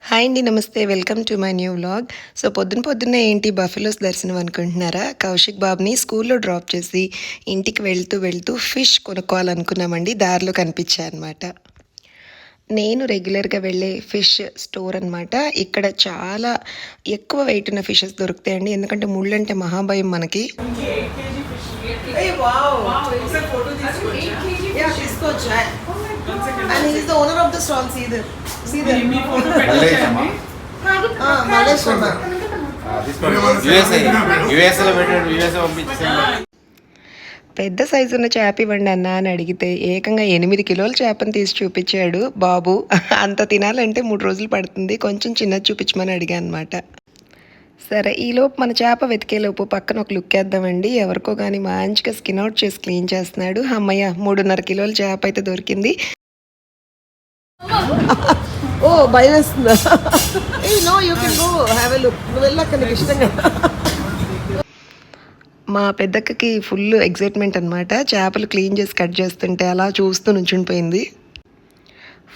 Hi అండి నమస్తే. Welcome to my new vlog. So పొద్దున పొద్దున్నే ఏంటి బఫెలోస్ దర్శనం అనుకుంటున్నారా? కౌశిక్ బాబుని స్కూల్లో డ్రాప్ చేసి ఇంటికి వెళ్తూ వెళ్తూ ఫిష్ కొనుక్కోవాలనుకున్నామండి. దారిలో కనిపించాయన్నమాట నేను రెగ్యులర్గా వెళ్ళే ఫిష్ స్టోర్ అన్నమాట. ఇక్కడ చాలా ఎక్కువ వెయిట్ ఉన్న ఫిషెస్ దొరుకుతాయండి. ఎందుకంటే ముళ్ళు అంటే మహాభయం మనకి. And he is the owner of the stall. See there. See there. మల్లేశమ్మా Ah, Malesh Sharma. యుఎస్ఏ యుఎస్ఏలో పెట్టాడు యుఎస్ఏ పంపించేసాను పెద్ద సైజు ఉన్న చేప ఇవ్వండి అన్న అని అడిగితే ఏకంగా ఎనిమిది కిలోల చేపను తీసి చూపించాడు బాబు అంత తినాలంటే మూడు రోజులు పడుతుంది కొంచెం చిన్నది చూపించమని అడిగా అనమాట సరే ఈలోపు మన చేప వెతికేలోపు పక్కన ఒక లుక్ వేద్దామండి. ఎవరికో కానీ మంచిగా స్కిన్ అవుట్ చేసి క్లీన్ చేస్తున్నాడు. అమ్మయ్య మూడున్నర కిలోల చేప అయితే దొరికింది. ఓ భయం వేస్తుందా ఏ no you can go have a look. నువ్వు వెళ్ళాక నీకు ఇష్టం కదా మా పెద్దక్కకి ఫుల్ ఎగ్జైట్మెంట్ అనమాట చేపలు క్లీన్ చేసి కట్ చేస్తుంటే అలా చూస్తూ నుంచుండిపోయింది.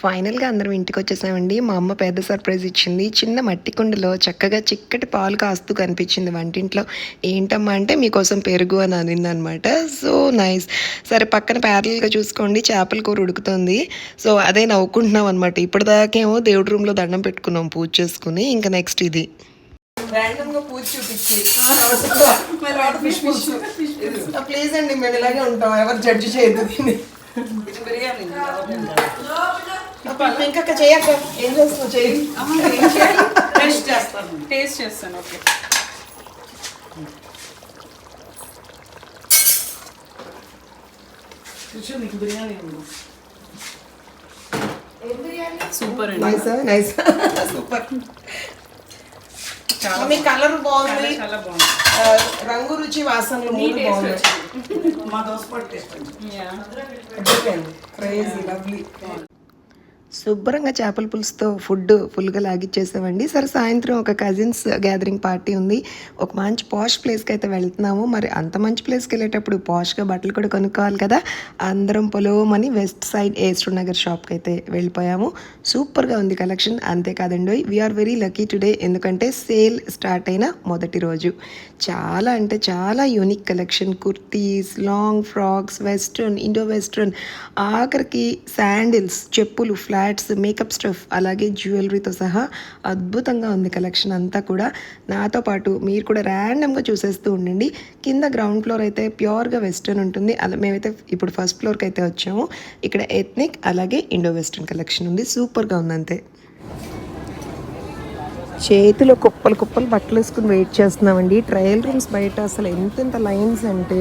ఫైనల్గా అందరం ఇంటికి వచ్చేసామండి మా అమ్మ పెద్ద సర్ప్రైజ్ ఇచ్చింది. చిన్న మట్టి కుండలో చక్కగా చిక్కటి పాలు కాస్తూ కనిపించింది వంటింట్లో. ఏంటమ్మా అంటే మీకోసం పెరుగు అని అనింది అనమాట సో నైస్. సరే పక్కన ప్యారల్గా చూసుకోండి. చేపల కూర ఉడుకుతుంది. సో అదే నవ్వుకుంటున్నాం అనమాట ఇప్పటిదాకేమో దేవుడి రూమ్లో దండం పెట్టుకున్నాం పూజ చేసుకుని. ఇంకా నెక్స్ట్ ఇది. పూజ చూపించి. ప్లీజ్ అండి మేము ఇలాగే ఉంటాం. ఎవరు జడ్జి చేయొద్దు దీన్ని. ఇంకా చేయక్క ఏం చేస్తున్నావు? చేయి టేస్ట్ చేస్తాను. టేస్ట్ చేస్తాను ఓకే. నీకు బిర్యానీ సూపర్ అండి. నైస్? నైస్? సూపర్. మీ కలర్ బాగుంది. చాలా బాగుంది. రంగు రుచి వాసనలు మూడు బాగుంది మా దోశ పట్టు టేస్ట్ క్రేజీ లవ్లీ శుభ్రంగా చేపల పులుసుతో ఫుడ్ ఫుల్గా లాగిచ్చేసామండి. సరే సాయంత్రం ఒక కజిన్స్ గ్యాదరింగ్ పార్టీ ఉంది. ఒక మంచి పాష్ ప్లేస్కి అయితే వెళ్తున్నాము. మరి అంత మంచి ప్లేస్కి వెళ్ళేటప్పుడు పాష్గా బట్టలు కూడా కొనుక్కోవాలి కదా. అందరం పొలవమని వెస్ట్ సైడ్ ఏస్ట్రో నగర్ షాప్కి అయితే వెళ్ళిపోయాము. సూపర్గా ఉంది కలెక్షన్ అంతేకాదండి we are very lucky today ఎందుకంటే సేల్ స్టార్ట్ అయిన మొదటి రోజు. చాలా అంటే చాలా unique collection kurtis long frocks western Indo western ఆఖరికి శాండిల్స్ చెప్పులు హ్యాట్స్ మేకప్ స్టఫ్ అలాగే జ్యువెలరీతో సహా అద్భుతంగా ఉంది కలెక్షన్ అంతా కూడా. నాతో పాటు మీరు కూడా ర్యాండమ్గా చూసేస్తూ ఉండండి. కింద గ్రౌండ్ ఫ్లోర్ అయితే ప్యూర్గా వెస్ట్రన్ ఉంటుంది. అలా మేమైతే ఇప్పుడు ఫస్ట్ ఫ్లోర్కి అయితే వచ్చాము. ఇక్కడ ఎథ్నిక్ అలాగే ఇండో వెస్ట్రన్ కలెక్షన్ ఉంది. సూపర్గా ఉంది అంతే చేతిలో కుప్పలు కుప్పలు బట్టలు వేసుకుని వెయిట్ చేస్తున్నామండి. ట్రయల్ రూమ్స్ బయట అసలు ఎంతెంత లైన్స్ అంటే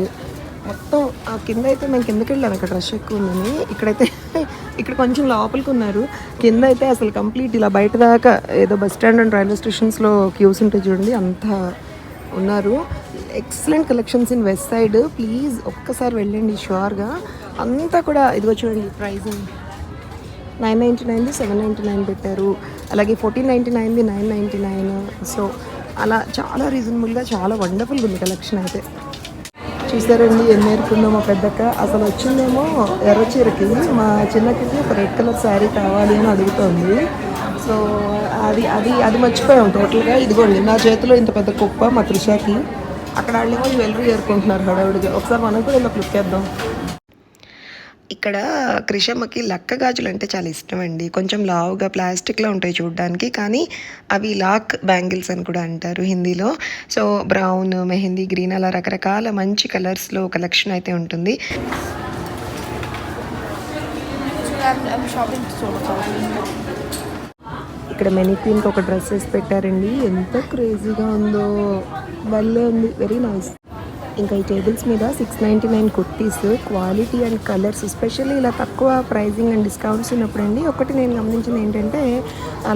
మొత్తం ఆ కింద అయితే మేము కిందకి వెళ్ళాను అక్కడ రష్ ఎక్కువ ఉందని ఇక్కడైతే ఇక్కడ కొంచెం లోపలికి ఉన్నారు కింద అయితే అసలు కంప్లీట్ ఇలా బయట దాకా ఏదో బస్ స్టాండ్ అండ్ రైల్వే స్టేషన్స్లో క్యూస్ ఉంటాయి చూడండి అంత ఉన్నారు. Excellent collections in Westside please ఒక్కసారి వెళ్ళండి షూర్గా అంతా కూడా ఇదిగో చూడండి ప్రైజింగ్. నైన్ నైంటీ నైన్ది సెవెన్ నైంటీ నైన్ పెట్టారు. అలాగే ఫోర్టీన్ నైంటీ నైన్ది నైన్ నైంటీ నైన్. సో అలా చాలా రీజనబుల్గా చాలా వండర్ఫుల్గా ఉంది కలెక్షన్ అయితే. చూసారండి ఎన్ని నేర్పుందో మా పెద్దక్క. అసలు వచ్చిందేమో ఎర్ర చీరకి మా చిన్నకి ఒక రెడ్ కలర్ శారీ కావాలి అని అడుగుతోంది. సో అది అది అది మర్చిపోయాం టోటల్గా. ఇదిగోండి నా చేతిలో ఇంత పెద్ద కుప్ప మా త్రిషాకి. అక్కడ వాళ్ళేమో జ్యువెలరీ ఏరుకుంటున్నారు హడావుడిగా. ఒకసారి మనం కూడా ఇలా క్లిక్ చేద్దాం. ఇక్కడ క్రిషమ్మకి లక్క గాజులు అంటే చాలా ఇష్టం అండి కొంచెం లావుగా ప్లాస్టిక్లో ఉంటాయి చూడడానికి కానీ అవి లాక్ బ్యాంగిల్స్ అని కూడా అంటారు హిందీలో. సో బ్రౌన్ మెహందీ గ్రీన్ అలా రకరకాల మంచి కలర్స్లో కలెక్షన్ అయితే ఉంటుంది. ఇక్కడ మెనిక్వీన్కి ఒక డ్రెస్ వేసి పెట్టారండి. ఎంత క్రేజీగా ఉందో. భలే ఉంది. Very nice. ఇంకా ఈ టేబుల్స్ మీద six ninety nine kurtis quality and colours especially ఇలా తక్కువ ప్రైజింగ్ అండ్ డిస్కౌంట్స్ ఉన్నప్పుడు అండి ఒకటి నేను గమనించింది ఏంటంటే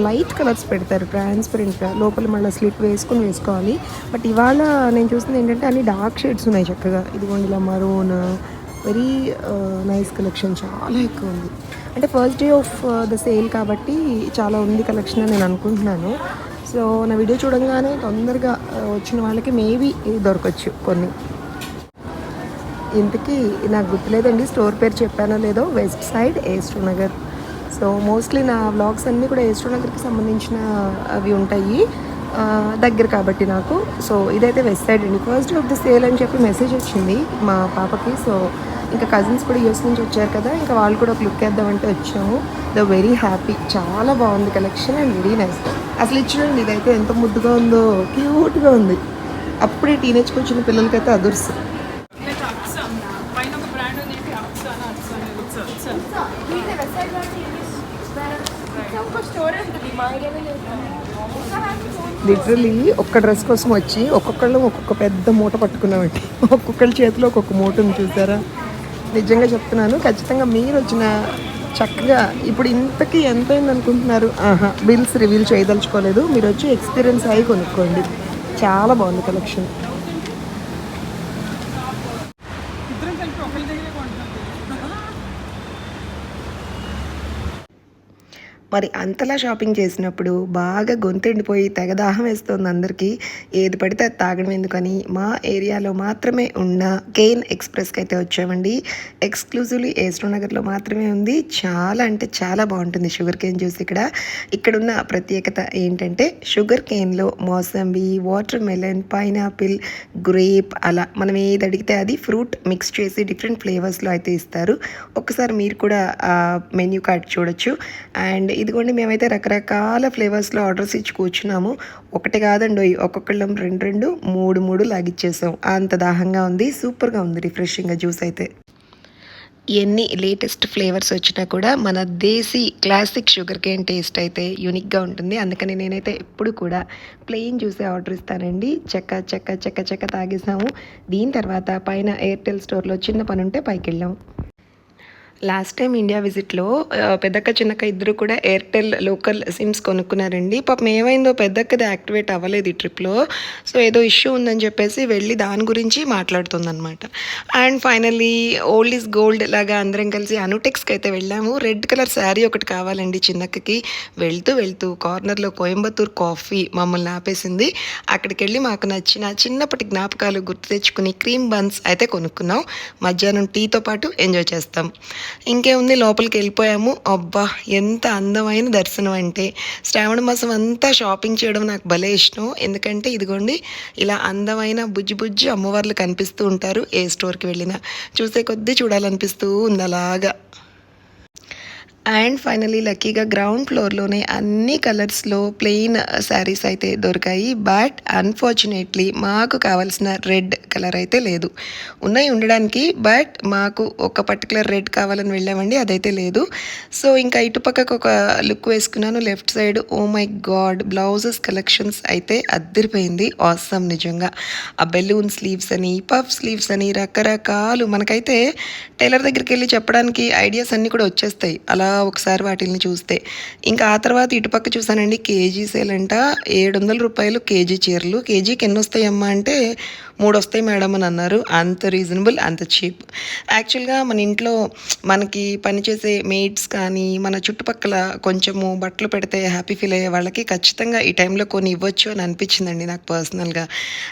లైట్ కలర్స్ పెడతారు ట్రాన్స్పరెంట్గా లోపల మళ్ళీ స్లిప్ వేసుకుని వేసుకోవాలి. బట్ ఇవాళ నేను చూసింది ఏంటంటే అన్ని డార్క్ షేడ్స్ ఉన్నాయి చక్కగా. ఇదిగోండి ఇలా మరూన్ వెరీ నైస్ కలెక్షన్ చాలా ఎక్కువ ఉంది. అంటే first day of the sale కాబట్టి చాలా ఉంది కలెక్షన్ అని నేను అనుకుంటున్నాను. సో నా వీడియో చూడంగానే తొందరగా వచ్చిన వాళ్ళకి మేబీ దొరకచ్చు కొన్ని. ఇంతకీ నాకు గుర్తులేదండి స్టోర్ పేరు చెప్పానో లేదో వెస్ట్ సైడ్ ఏస్ట్రో నగర్ సో మోస్ట్లీ నా వ్లాగ్స్ అన్నీ కూడా ఏస్ట్రో నగర్కి సంబంధించిన అవి ఉంటాయి దగ్గర కాబట్టి నాకు. సో ఇదైతే వెస్ట్ సైడ్ అండి. ఫస్ట్ ఆఫ్ ద సేల్ అని చెప్పి మెసేజ్ వచ్చింది మా పాపకి. సో ఇంకా కజిన్స్ కూడా యూఎస్ నుంచి వచ్చారు కదా ఇంకా వాళ్ళు కూడా ఒక లుక్ వేద్దామంటే వచ్చాము. ద వెరీ హ్యాపీ చాలా బాగుంది కలెక్షన్ అండ్ వెరీ నైస్ అసలు ఇచ్చినండి ఇదైతే ఎంత ముద్దుగా ఉందో క్యూట్గా ఉంది. అప్పుడే టీనేజ్కి వచ్చిన పిల్లలకైతే అదుర్సు. లిటరలీ ఒక్క డ్రెస్ కోసం వచ్చి ఒక్కొక్కళ్ళు ఒక్కొక్క పెద్ద మూట పట్టుకున్నామండి. ఒక్కొక్కళ్ళ చేతిలో ఒక్కొక్క మూట ఉంది చూసారా? నిజంగా చెప్తున్నాను. ఖచ్చితంగా మీరు వచ్చిన చక్కగా ఇప్పుడు ఇంతకీ ఎంత అయింది అనుకుంటున్నారు? ఆహా బిల్స్ రివీల్ చేయదలుచుకోలేదు. మీరు వచ్చి ఎక్స్పీరియన్స్ అయ్యి కొనుక్కోండి. చాలా బాగుంది కలెక్షన్ ఇద్దరం కలిపి ఒకరి దగ్గరే కొంటున్నాం మరి అంతలా షాపింగ్ చేసినప్పుడు బాగా గొంతెండిపోయి తెగ దాహం వేస్తుంది అందరికీ. ఏది పడితే అది తాగడం ఎందుకని? మా ఏరియాలో మాత్రమే ఉన్న కేన్ ఎక్స్ప్రెస్కి అయితే వచ్చామండి. ఎక్స్క్లూజివ్లీ ఏస్ట్రో నగర్లో మాత్రమే ఉంది. చాలా అంటే చాలా బాగుంటుంది షుగర్ కేన్ జ్యూస్ ఇక్కడ. ఇక్కడున్న ప్రత్యేకత ఏంటంటే షుగర్ కేన్లో mosambi water melon pineapple grape అలా మనం ఏది అడిగితే అది ఫ్రూట్ మిక్స్ చేసి డిఫరెంట్ ఫ్లేవర్స్లో అయితే ఇస్తారు. ఒక్కసారి మీరు కూడా మెన్యూ కార్డ్ చూడొచ్చు. అండ్ ఇదిగోండి మేమైతే రకరకాల ఫ్లేవర్స్లో ఆర్డర్స్ ఇచ్చి కూర్చున్నాము. ఒకటి కాదండి ఒక్కొక్కళ్ళం రెండు రెండు మూడు మూడు లాగిచ్చేసాం. అంత దాహంగా ఉంది సూపర్గా ఉంది రిఫ్రెషింగ్గా జ్యూస్ అయితే. ఎన్ని లేటెస్ట్ ఫ్లేవర్స్ వచ్చినా కూడా మన desi classic sugar cane taste అయితే యూనిక్గా ఉంటుంది. అందుకని నేనైతే ఎప్పుడు కూడా ప్లెయిన్ జ్యూసే ఆర్డర్ ఇస్తానండి. చెక్క చెక్క చెక్క చెక్క తాగేసాము. దీని తర్వాత పైన ఎయిర్టెల్ స్టోర్లో చిన్న పని ఉంటే పైకి వెళ్ళాము లాస్ట్ టైం ఇండియా విజిట్లో పెద్దక్క చిన్నక్క ఇద్దరు కూడా ఎయిర్టెల్ లోకల్ సిమ్స్ కొనుక్కున్నారండి. పాపం ఏమైందో పెద్దక్కది యాక్టివేట్ అవ్వలేదు ఈ ట్రిప్లో. సో ఏదో ఇష్యూ ఉందని చెప్పేసి వెళ్ళి దాని గురించి మాట్లాడుతుందనమాట and finally old is gold లాగా అందరం కలిసి అనుటెక్స్కి అయితే వెళ్ళాము. రెడ్ కలర్ శారీ ఒకటి కావాలండి చిన్నక్కకి. వెళ్తూ వెళ్తూ కార్నర్లో కోయంబత్తూర్ కాఫీ మమ్మల్ని ఆపేసింది. అక్కడికి వెళ్ళి మాకు నచ్చిన చిన్నప్పటి జ్ఞాపకాలు గుర్తు తెచ్చుకుని క్రీమ్ బన్స్ అయితే కొనుక్కున్నాం. మధ్యాహ్నం టీతో పాటు ఎంజాయ్ చేస్తాం. ఇంకేముంది లోపలికి వెళ్ళిపోయాము. అబ్బా ఎంత అందమైన దర్శనం అంటే శ్రావణ మాసం అంతా షాపింగ్ చేయడం నాకు భలే ఇష్టం. ఎందుకంటే ఇదిగోండి ఇలా అందమైన బుజ్జి బుజ్జి అమ్మవార్లు కనిపిస్తూ ఉంటారు ఏ స్టోర్కి వెళ్ళినా. చూసే కొద్దీ చూడాలనిపిస్తూ ఉంది అలాగా అండ్ ఫైనలీ లక్కీగా గ్రౌండ్ ఫ్లోర్లోనే అన్ని కలర్స్లో ప్లెయిన్ శారీస్ అయితే దొరికాయి. బట్ అన్ఫార్చునేట్లీ మాకు కావాల్సిన రెడ్ కలర్ అయితే లేదు. ఉన్నాయి ఉండడానికి బట్ మాకు ఒక పర్టికులర్ రెడ్ కావాలని వెళ్ళామండి అదైతే లేదు. సో ఇంకా ఇటుపక్కకు ఒక లుక్ వేసుకున్నాను. Left side oh my god blouses collections అయితే అద్దరిపోయింది. ఆసమ్ నిజంగా. ఆ బెలూన్ స్లీవ్స్ అని పఫ్ స్లీవ్స్ అని రకరకాలు. మనకైతే టైలర్ దగ్గరికి వెళ్ళి చెప్పడానికి ఐడియాస్ అన్నీ కూడా వచ్చేస్తాయి. అలా ఒకసారి వాటిని చూస్తే. ఇంకా ఆ తర్వాత ఇటుపక్క చూసానండి కేజీ సేల్ అంట. ఏడు వందల రూపాయలు కేజీ చీరలు. కేజీకి ఎన్ని వస్తాయమ్మా అంటే మూడు వస్తాయి మేడం అని అన్నారు. అంత రీజనబుల్ అంత చీప్. యాక్చువల్గా మన ఇంట్లో మనకి పనిచేసే మేట్స్ కానీ మన చుట్టుపక్కల కొంచెము బట్టలు పెడితే హ్యాపీ ఫీల్ అయ్యే వాళ్ళకి ఖచ్చితంగా ఈ టైంలో కొన్ని ఇవ్వచ్చు అని అనిపించిందండి నాకు పర్సనల్గా.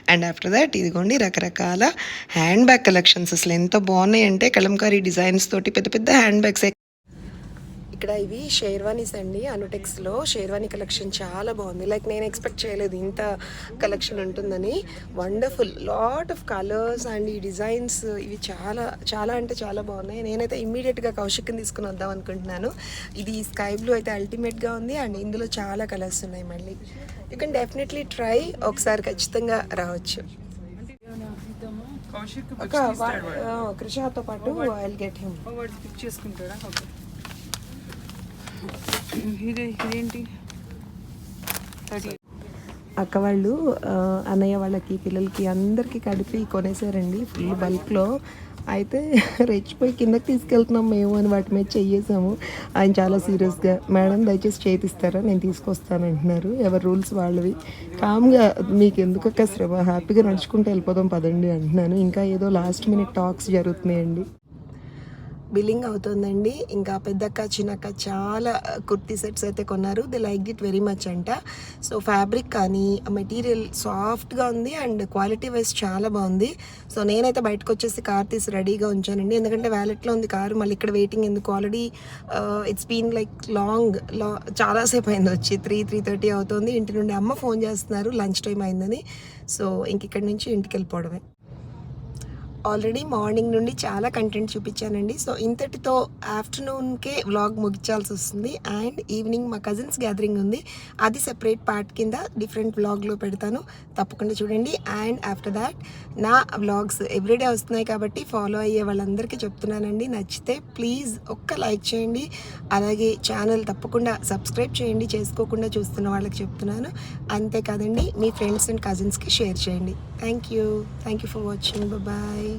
అండ్ ఆఫ్టర్ దాట్ ఇదిగోండి రకరకాల హ్యాండ్ బ్యాగ్ కలెక్షన్స్. అసలు ఎంత బాగున్నాయి అంటే కలంకారీ డిజైన్స్ తోటి పెద్ద పెద్ద హ్యాండ్ బ్యాగ్స్ ఇక్కడ ఇవి షేర్వానీస్ అండి. అనుటెక్స్లో షేర్వానీ కలెక్షన్ చాలా బాగుంది. లైక్ నేను ఎక్స్పెక్ట్ చేయలేదు ఇంత కలెక్షన్ ఉంటుందని. Wonderful lot of colours and ఈ డిజైన్స్ ఇవి చాలా చాలా అంటే చాలా బాగున్నాయి. నేనైతే ఇమ్మీడియట్గా కౌశిక్ని తీసుకుని వద్దాం అనుకుంటున్నాను. ఇది స్కై బ్లూ అయితే అల్టిమేట్గా ఉంది అండ్ ఇందులో చాలా కలర్స్ ఉన్నాయి మళ్ళీ. యూ కెన్ డెఫినెట్లీ ట్రై ఒకసారి ఖచ్చితంగా రావచ్చు. కృషాతో పాటు ఐ గెట్ హిమ్ పిక్ చేసుకుంటాడా ఇది ఇదేంటి థర్టీ అక్క వాళ్ళు అన్నయ్య వాళ్ళకి పిల్లలకి అందరికీ కలిపి కొనేసారండి ఫుల్ బల్క్లో. అయితే రెచ్చిపోయి కిందకి తీసుకెళ్తున్నాం మేము అని వాటి మీద చెయ్యేసాము. ఆయన చాలా సీరియస్గా మేడం దయచేసి చేతిస్తారా నేను తీసుకొస్తాను అంటున్నారు. ఎవరి రూల్స్ వాళ్ళవి. కామ్గా మీకు ఎందుకు అక్క శ్రమ? హ్యాపీగా నడుచుకుంటూ వెళ్ళిపోదాం పదండి అంటున్నాను. ఇంకా ఏదో లాస్ట్ మినిట్ టాక్స్ జరుగుతున్నాయండి. బిల్లింగ్ అవుతుందండి. ఇంకా పెద్దక్క చిన్నక్క చాలా కుర్తీ సెట్స్ అయితే కొన్నారు. They like it very much అంట. సో ఫ్యాబ్రిక్ కానీ మెటీరియల్ సాఫ్ట్గా ఉంది అండ్ క్వాలిటీ వైజ్ చాలా బాగుంది. సో నేనైతే బయటకు వచ్చేసి కార్ తీసి రెడీగా ఉంచానండి. ఎందుకంటే వ్యాలెట్లో ఉంది కారు మళ్ళీ ఇక్కడ వెయిటింగ్ ఎందుకు? Already it's been like long లా చాలాసేపు అయింది వచ్చి. త్రీ త్రీ థర్టీ అవుతుంది. ఇంటి నుండి అమ్మ ఫోన్ చేస్తున్నారు. లంచ్ టైం అయిందని. సో ఇంక ఇక్కడి నుంచి ఇంటికి వెళ్ళిపోవడమే. ఆల్రెడీ మార్నింగ్ నుండి చాలా కంటెంట్ చూపించానండి. సో ఇంతటితో ఆఫ్టర్నూన్కే వ్లాగ్ ముగించాల్సి వస్తుంది. అండ్ ఈవినింగ్ మా కజిన్స్ గ్యాదరింగ్ ఉంది. అది సెపరేట్ పార్ట్ కింద డిఫరెంట్ వ్లాగ్లో పెడతాను. తప్పకుండా చూడండి. అండ్ ఆఫ్టర్ దాట్ నా వ్లాగ్స్ ఎవ్రీడే వస్తున్నాయి కాబట్టి ఫాలో అయ్యే వాళ్ళందరికీ చెప్తున్నానండి. నచ్చితే ప్లీజ్ ఒక్క లైక్ చేయండి. అలాగే ఛానల్ తప్పకుండా సబ్స్క్రైబ్ చేయండి. చేసుకోకుండా చూస్తున్న వాళ్ళకి చెప్తున్నాను. అంతేకాదండి మీ ఫ్రెండ్స్ అండ్ కజిన్స్కి షేర్ చేయండి. Thank you. Thank you for watching. Bye